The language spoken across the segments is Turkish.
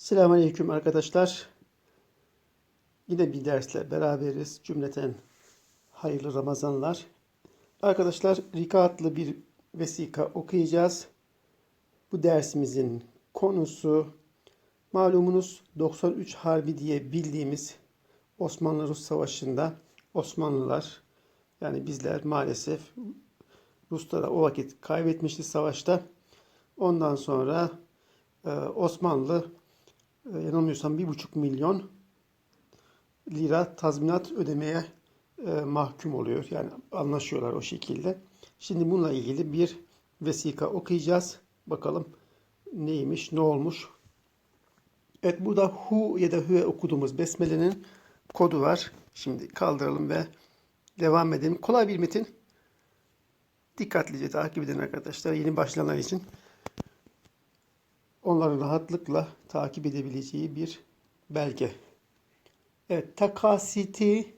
Selamünaleyküm arkadaşlar. Yine bir dersle beraberiz. Cümleten hayırlı Ramazanlar. Arkadaşlar rikaatlı bir vesika okuyacağız. Bu dersimizin konusu malumunuz 93 Harbi diye bildiğimiz Osmanlı-Rus Savaşı'nda Osmanlılar yani bizler maalesef Ruslara o vakit kaybetmişti savaşta. Ondan sonra e, Osmanlı yanılmıyorsam bir buçuk milyon lira tazminat ödemeye e, mahkum oluyor. Yani anlaşıyorlar o şekilde. Şimdi bununla ilgili bir vesika okuyacağız. Bakalım neymiş, ne olmuş. Evet burada hu ya da hüve okuduğumuz besmelenin kodu var. Şimdi kaldıralım ve devam edelim. Kolay bir metin. Dikkatlice takip edin arkadaşlar. Yeni başlayanlar için onların rahatlıkla takip edebileceği bir belge. Evet, takasiti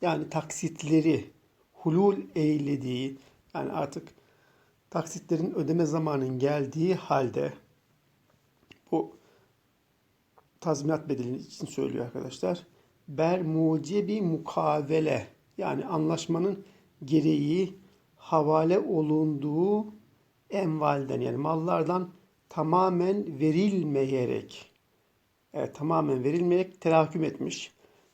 yani taksitleri hulul eylediği yani artık taksitlerin ödeme zamanının geldiği halde bu tazminat bedeli için söylüyor arkadaşlar. Ber mucebi mukavele yani anlaşmanın gereği havale olunduğu envalden yani mallardan tamamen verilmeyerek evet, tamamen verilmeyerek terakküm etmiş.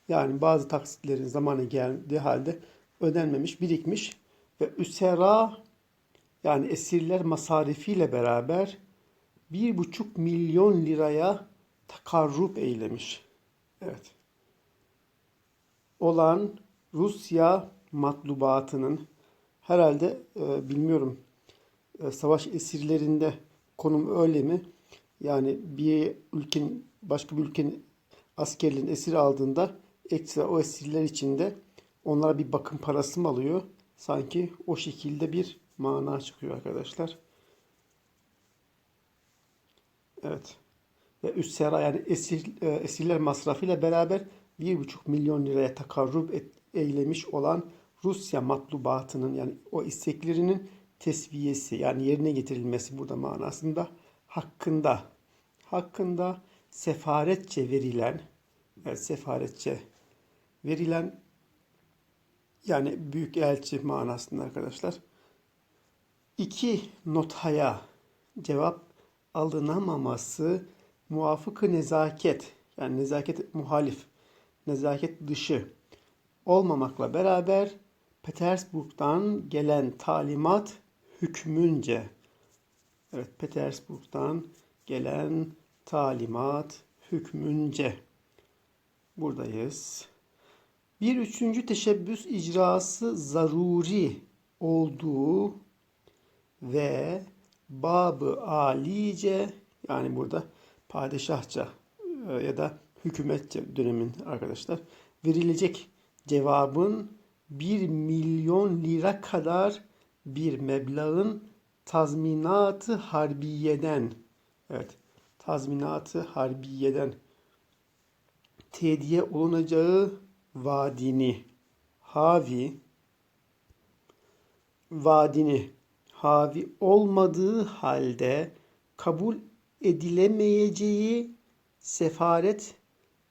Yani bazı taksitlerin zamanı geldiği halde ödenmemiş, birikmiş ve üsera yani esirler masarifiyle beraber bir buçuk milyon liraya takarrub eylemiş. Evet. Olan Rusya matlubatının herhalde e, bilmiyorum e, savaş esirlerinde konum öyle mi? Yani bir ülkenin başka bir ülkenin askerlerin esir aldığında ekstra o esirler içinde onlara bir bakım parası mı alıyor? Sanki o şekilde bir mana çıkıyor arkadaşlar. Evet. Ve üst sera yani esir, e, esirler masrafıyla beraber 1,5 milyon liraya takarrub et, eylemiş olan Rusya matlubatının yani o isteklerinin tesviyesi yani yerine getirilmesi burada manasında hakkında. Hakkında sefaretçe verilen evet, sefaretçe verilen yani büyük elçi manasında arkadaşlar iki notaya cevap alınamaması muvafıkı nezaket yani nezaket muhalif nezaket dışı olmamakla beraber Petersburg'dan gelen talimat hükmünce evet Petersburg'dan gelen talimat hükmünce buradayız. Bir üçüncü teşebbüs icrası zaruri olduğu ve babı alice yani burada padişahça e, ya da hükümetçe dönemin arkadaşlar verilecek cevabın 1 milyon lira kadar bir meblağın tazminatı harbiyeden evet tazminatı harbiyeden tediye olunacağı vadini havi vadini havi olmadığı halde kabul edilemeyeceği sefaret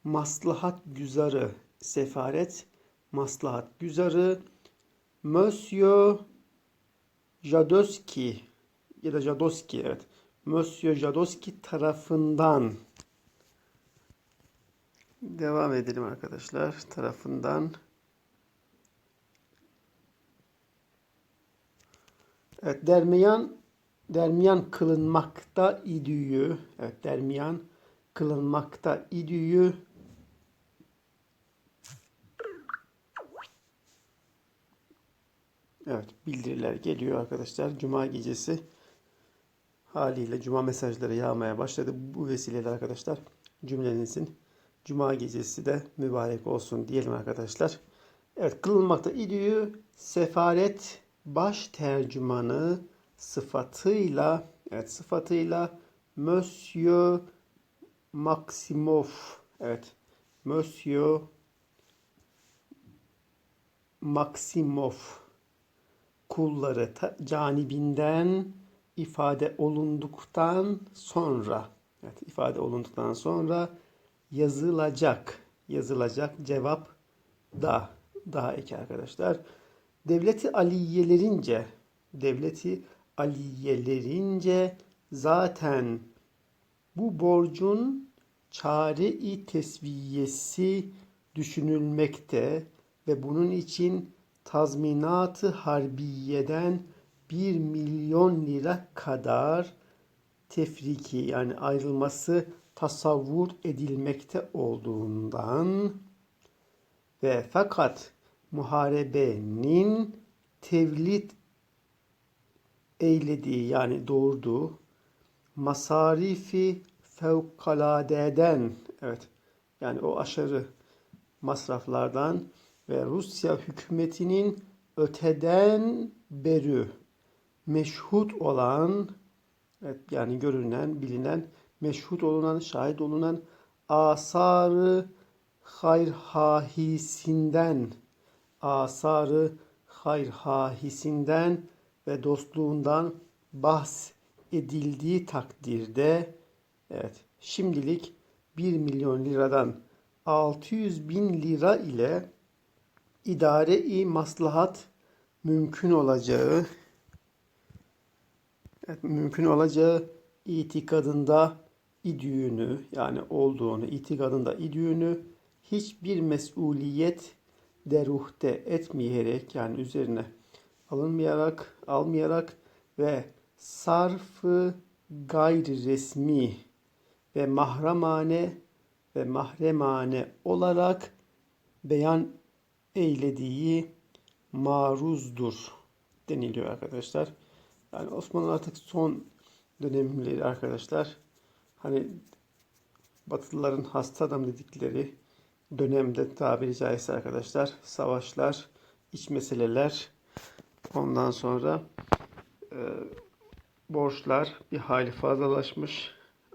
maslahat güzarı sefaret maslahat güzarı Monsieur Jadoski ya da Jadoski evet. Monsieur Jadoski tarafından devam edelim arkadaşlar. Tarafından Evet dermiyan dermiyan kılınmakta idüyü evet dermiyan kılınmakta idüyü Evet bildiriler geliyor arkadaşlar. Cuma gecesi haliyle cuma mesajları yağmaya başladı. Bu vesileyle arkadaşlar cümlenizin cuma gecesi de mübarek olsun diyelim arkadaşlar. Evet kılınmakta idüğü sefaret baş tercümanı sıfatıyla evet sıfatıyla Monsieur Maximov evet Monsieur Maximov kulları canibinden ifade olunduktan sonra Evet, ifade olunduktan sonra yazılacak. Yazılacak cevap da. Daha eki arkadaşlar. Devleti Aliyelerince devleti Aliyelerince zaten bu borcun çare-i tesviyesi düşünülmekte ve bunun için tazminatı harbiyeden 1 milyon lira kadar tefriki yani ayrılması tasavvur edilmekte olduğundan ve fakat muharebenin tevlid eylediği yani doğurduğu masarifi fevkaladeden evet yani o aşırı masraflardan ve Rusya hükümetinin öteden beri meşhut olan evet yani görünen, bilinen, meşhut olunan, şahit olunan asarı hayrhahisinden asarı hayrhahisinden ve dostluğundan bahs edildiği takdirde evet şimdilik 1 milyon liradan 600 bin lira ile idare-i maslahat mümkün olacağı evet, mümkün olacağı itikadında idüğünü yani olduğunu itikadında idüğünü hiçbir mesuliyet deruhte etmeyerek yani üzerine alınmayarak almayarak ve sarfı gayri resmi ve mahramane ve mahremane olarak beyan eylediği maruzdur deniliyor arkadaşlar. Yani Osmanlı artık son dönemleri arkadaşlar hani Batılıların hasta adam dedikleri dönemde tabiri caizse arkadaşlar savaşlar, iç meseleler ondan sonra e, borçlar bir hali fazlalaşmış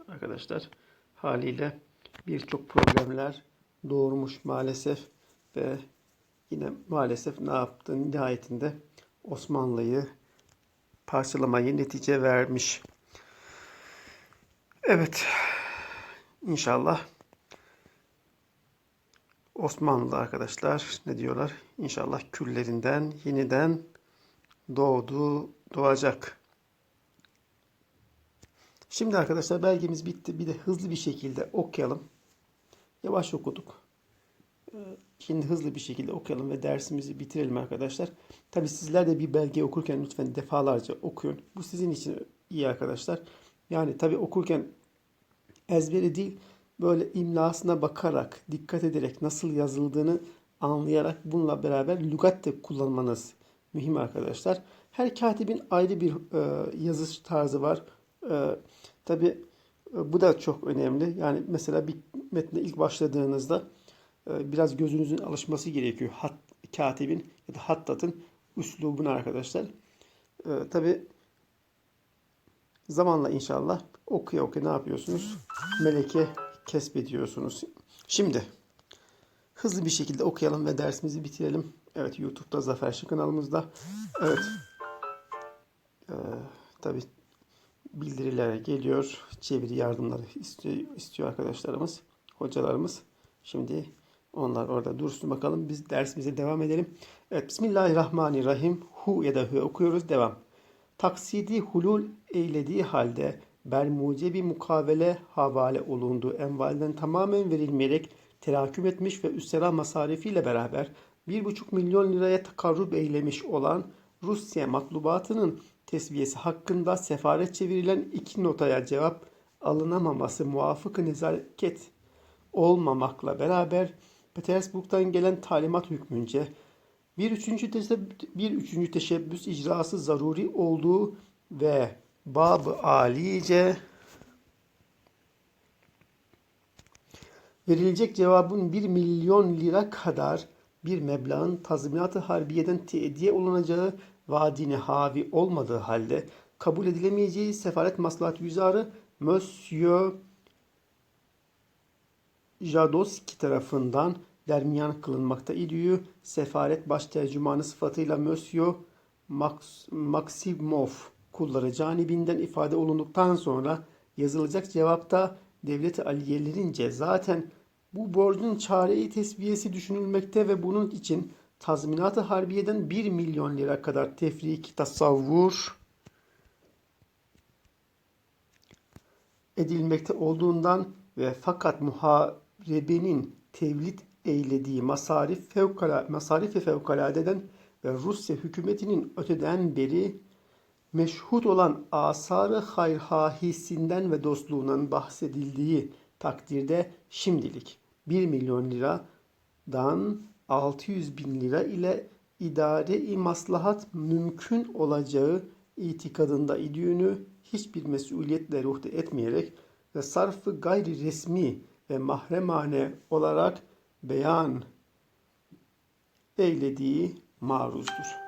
arkadaşlar. Haliyle birçok problemler doğurmuş maalesef ve yine maalesef ne yaptı nihayetinde Osmanlı'yı parçalamayı netice vermiş. Evet. İnşallah Osmanlı arkadaşlar ne diyorlar? İnşallah küllerinden yeniden doğdu, doğacak. Şimdi arkadaşlar belgemiz bitti. Bir de hızlı bir şekilde okuyalım. Yavaş okuduk. Şimdi hızlı bir şekilde okuyalım ve dersimizi bitirelim arkadaşlar. Tabi sizler de bir belge okurken lütfen defalarca okuyun. Bu sizin için iyi arkadaşlar. Yani tabi okurken ezberi değil böyle imlasına bakarak, dikkat ederek nasıl yazıldığını anlayarak bununla beraber lügat de kullanmanız mühim arkadaşlar. Her katibin ayrı bir e, yazış tarzı var. E, Tabi e, bu da çok önemli. Yani mesela bir metne ilk başladığınızda biraz gözünüzün alışması gerekiyor. Hat, katibin ya da hattatın üslubuna arkadaşlar. E, Tabi zamanla inşallah okuya okuya ne yapıyorsunuz? Meleke kesbediyorsunuz. Şimdi hızlı bir şekilde okuyalım ve dersimizi bitirelim. Evet YouTube'da Zafer Şık kanalımızda. Evet. Ee, tabii bildiriler geliyor. Çeviri yardımları istiyor, istiyor arkadaşlarımız, hocalarımız. Şimdi onlar orada dursun bakalım. Biz dersimize devam edelim. Evet Bismillahirrahmanirrahim. Hu ya da hu okuyoruz. Devam. Taksidi hulul eylediği halde bermuce bir mukavele havale olunduğu envalden tamamen verilmeyerek teraküm etmiş ve üstera masarifiyle beraber 1,5 milyon liraya takarrub eylemiş olan Rusya matlubatının tesviyesi hakkında sefaret çevirilen iki notaya cevap alınamaması muvafık nezaket olmamakla beraber Petersburg'dan gelen talimat hükmünce bir üçüncü, teşebbüs, bir üçüncü teşebbüs icrası zaruri olduğu ve bab alice verilecek cevabın 1 milyon lira kadar bir meblağın tazminat-ı harbiyeden tediye olunacağı vaadine havi olmadığı halde kabul edilemeyeceği sefaret maslahat yüzarı Monsieur Jadoski tarafından dermiyan kılınmakta idüğü sefaret baş tercümanı sıfatıyla Monsieur Max, Maximov kulları canibinden ifade olunduktan sonra yazılacak cevapta devleti aliyelerince zaten bu borcun çareyi tesviyesi düşünülmekte ve bunun için tazminat-ı harbiyeden 1 milyon lira kadar tefrik tasavvur edilmekte olduğundan ve fakat muharebenin tevlit eylediği masarif fevkala, masarif fevkaladeden ve Rusya hükümetinin öteden beri meşhut olan asarı hayrhahisinden ve dostluğundan bahsedildiği takdirde şimdilik 1 milyon liradan 600 bin lira ile idare-i maslahat mümkün olacağı itikadında idüğünü hiçbir mesuliyetle ruhte etmeyerek ve sarfı gayri resmi ve mahremane olarak beyan eylediği maruzdur.